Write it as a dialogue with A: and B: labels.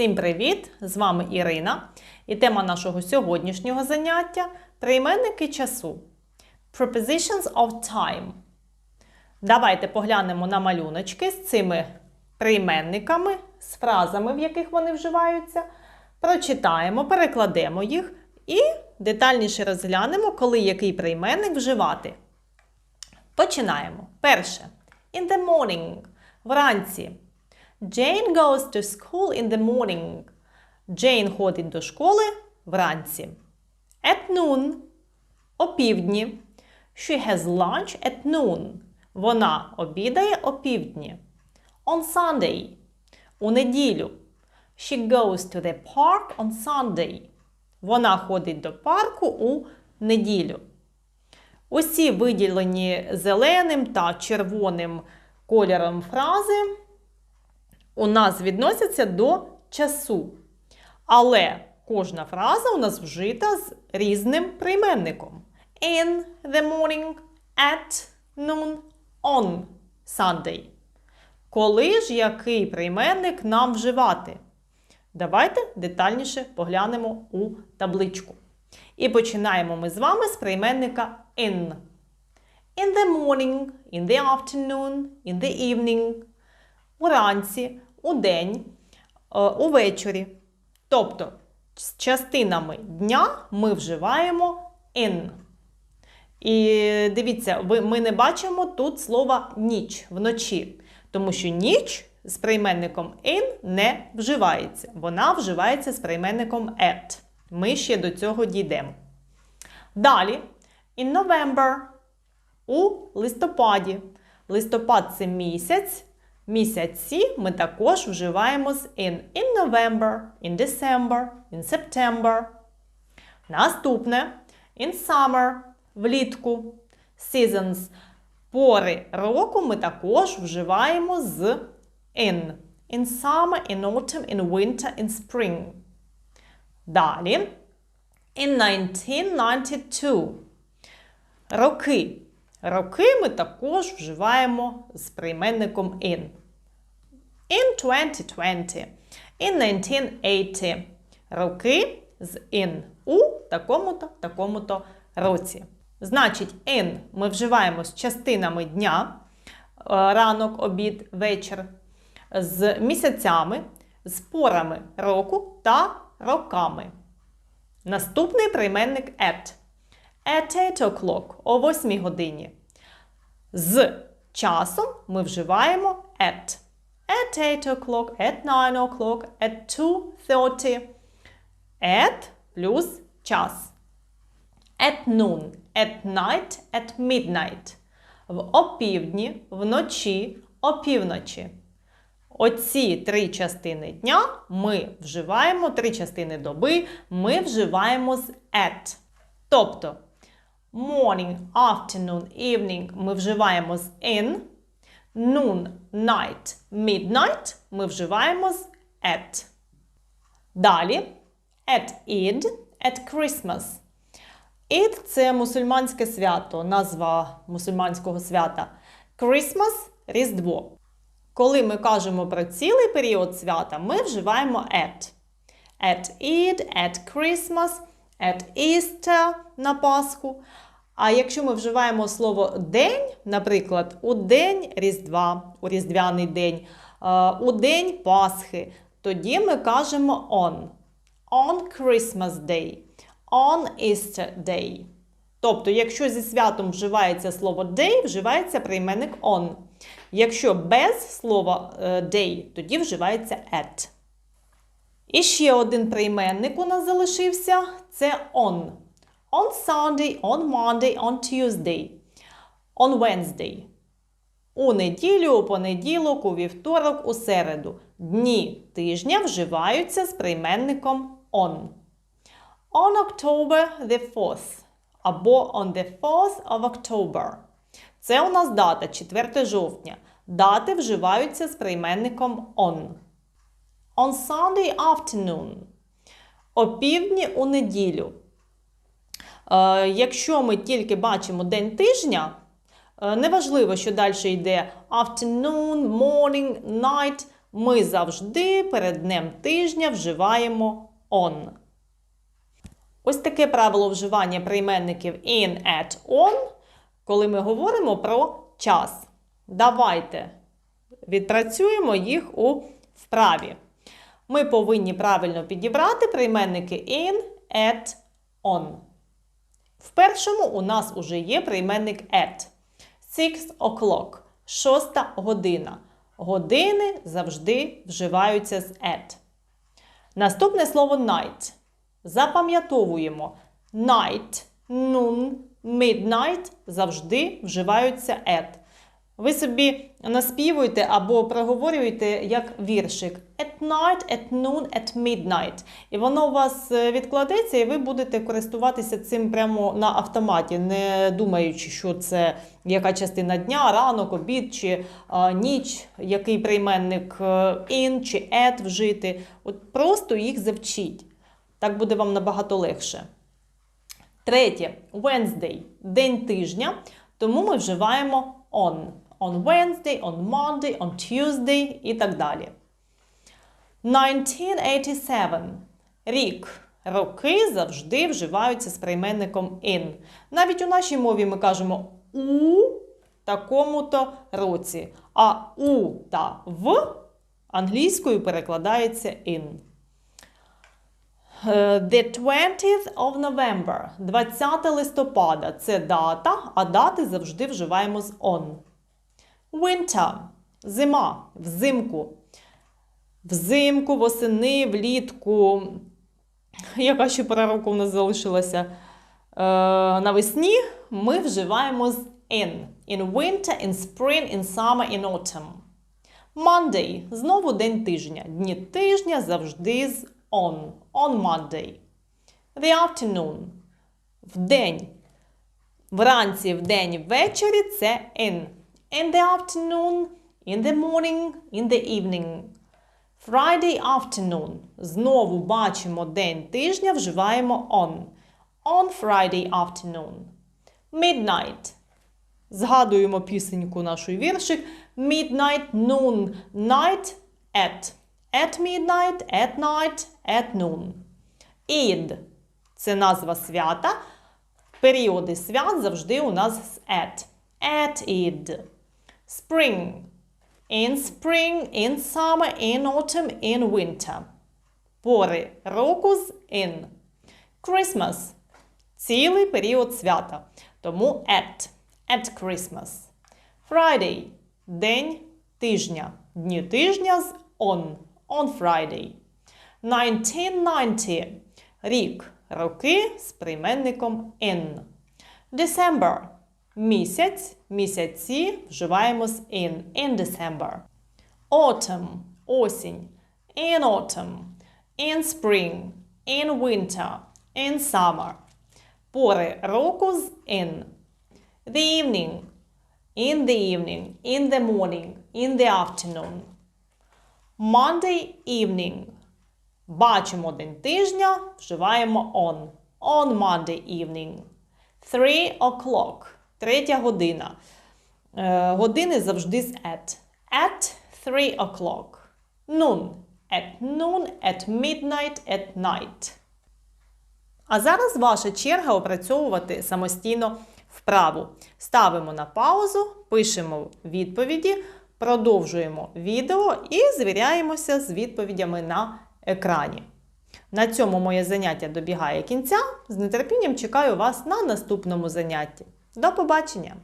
A: Всім привіт! З вами Ірина. І тема нашого сьогоднішнього заняття прийменники часу. Prepositions of time. Давайте поглянемо на малюночки з цими прийменниками, з фразами, в яких вони вживаються. Прочитаємо, перекладемо їх і детальніше розглянемо, коли який прийменник вживати. Починаємо. Перше. In the morning. Вранці. Jane goes to school in the morning. Джейн ходить до школи вранці. At noon. Опівдні. She has lunch at noon. Вона обідає опівдні. On Sunday. У неділю. She goes to the park on Sunday. Вона ходить до парку у неділю. Усі виділені зеленим та червоним кольором фрази у нас відносяться до часу. Але кожна фраза у нас вжита з різним прийменником. In the morning, at noon, on Sunday. Коли ж який прийменник нам вживати? Давайте детальніше поглянемо у табличку. І починаємо ми з вами з прийменника in. In the morning, in the afternoon, in the evening. Уранці, у день, е, увечері. Тобто з частинами дня ми вживаємо in. І дивіться, ми не бачимо тут слова ніч вночі, тому що ніч з прийменником in не вживається. Вона вживається з прийменником at. Ми ще до цього дійдемо. Далі, in November, у листопаді. Листопад це місяць. Місяці ми також вживаємо з in. In November, in December, in September. Наступне in summer влітку. Seasons. Пори року ми також вживаємо з in. In summer, in autumn, in winter, in spring. Далі. In 1992. Роки. Роки ми також вживаємо з прийменником in. In 2020. In 1980. Роки з in у такому-то, такому-то році. Значить, in ми вживаємо з частинами дня, е, ранок, обід, вечір, з місяцями, з порами року та роками. Наступний прийменник at. At 8 o'clock о 8 годині. З часом ми вживаємо at. At 8 o'clock, at 9 o'clock, at 2.30. At плюс час. At noon, at night, at midnight. В опівдні, вночі, опівночі. Оці три частини дня ми вживаємо, три частини доби ми вживаємо з at. Тобто morning, afternoon, evening ми вживаємо з in, noon, night, midnight ми вживаємо з at. Далі at Eid, at Christmas. Eid – це мусульманське свято, назва мусульманського свята. Christmas – Різдво. Коли ми кажемо про цілий період свята, ми вживаємо at. At Eid, at Christmas, at Easter на Пасху. А якщо ми вживаємо слово день, наприклад, у день Різдва, у Різдвяний день, е, у день Пасхи, тоді ми кажемо on. On Christmas Day, on Easter Day. Тобто, якщо зі святом вживається слово day, вживається прийменник on. Якщо без слова е, day, тоді вживається at. І ще один прийменник у нас залишився це on. On Sunday, on Monday, on Tuesday, on Wednesday. У неділю, у понеділок, у вівторок, у середу. Дні тижня вживаються з прийменником on. On October the 4th або on the 4th of October. Це у нас дата 4 жовтня. Дати вживаються з прийменником on. On Sunday afternoon. Опівдні у неділю. Е, якщо ми тільки бачимо день тижня, е, неважливо, що далі йде afternoon, morning, night, ми завжди перед днем тижня вживаємо on. Ось таке правило вживання прийменників in, at, on, коли ми говоримо про час. Давайте відпрацюємо їх у вправі. Ми повинні правильно підібрати прийменники in, at, on. В першому у нас уже є прийменник at. Six o'clock. Шоста година. Години завжди вживаються з at. Наступне слово night. Запам'ятовуємо. Night, noon, midnight завжди вживаються at. Ви собі наспівуєте або проговорюєте як віршик at night, at noon, at midnight. І воно у вас е, відкладеться, і ви будете користуватися цим прямо на автоматі, не думаючи, що це яка частина дня, ранок, обід чи а, ніч, який прийменник е, in чи at вжити. От просто їх завчіть. Так буде вам набагато легше. Третє Wednesday день тижня, тому ми вживаємо on. On Wednesday, on Monday, on Tuesday і так далі. 1987. Рік. Роки завжди вживаються з прийменником in. Навіть у нашій мові ми кажемо у такому-то році, а у та в англійською перекладається in. Е, The 20th of November, 20 листопада це дата, а дати завжди вживаємо з on. Winter – зима, взимку. Взимку, восени, влітку. Яка ще пора року в нас залишилася? Е, навесні ми вживаємо з in. In winter, in spring, in summer, in autumn. Monday – знову день тижня. Дні тижня завжди з on. On Monday. The afternoon – вдень. Вранці, вдень, ввечері це in. In the afternoon, in the morning, in the evening. Friday afternoon. Знову бачимо день тижня, вживаємо on. On Friday afternoon. Midnight. Згадуємо пісеньку нашу віршик. Midnight, noon, night, at. At midnight, at night, at noon. Eid – це назва свята. Періоди свят завжди у нас з at. At Eid. Spring. In spring, in summer, in autumn, in winter. Пори року in. Christmas – цілий період свята. Тому at. At Christmas. Friday – день тижня. Дні тижня з on. On Friday. 1990 – рік. Роки з прийменником in. December – місяць. Місяці вживаємо з in. In December. Autumn – осінь. In autumn. In spring. In winter. In summer. Пори року з in. The evening. In the evening. In the morning. In the afternoon. Monday evening. Бачимо день тижня, вживаємо on. On Monday evening. Three o'clock. Третя година. Е, години завжди з at. At three o'clock. Noon. At noon, at midnight, at night. А зараз ваша черга опрацьовувати самостійно вправу. Ставимо на паузу, пишемо відповіді, продовжуємо відео і звіряємося з відповідями на екрані. На цьому моє заняття добігає кінця. З нетерпінням чекаю вас на наступному занятті. До побачення!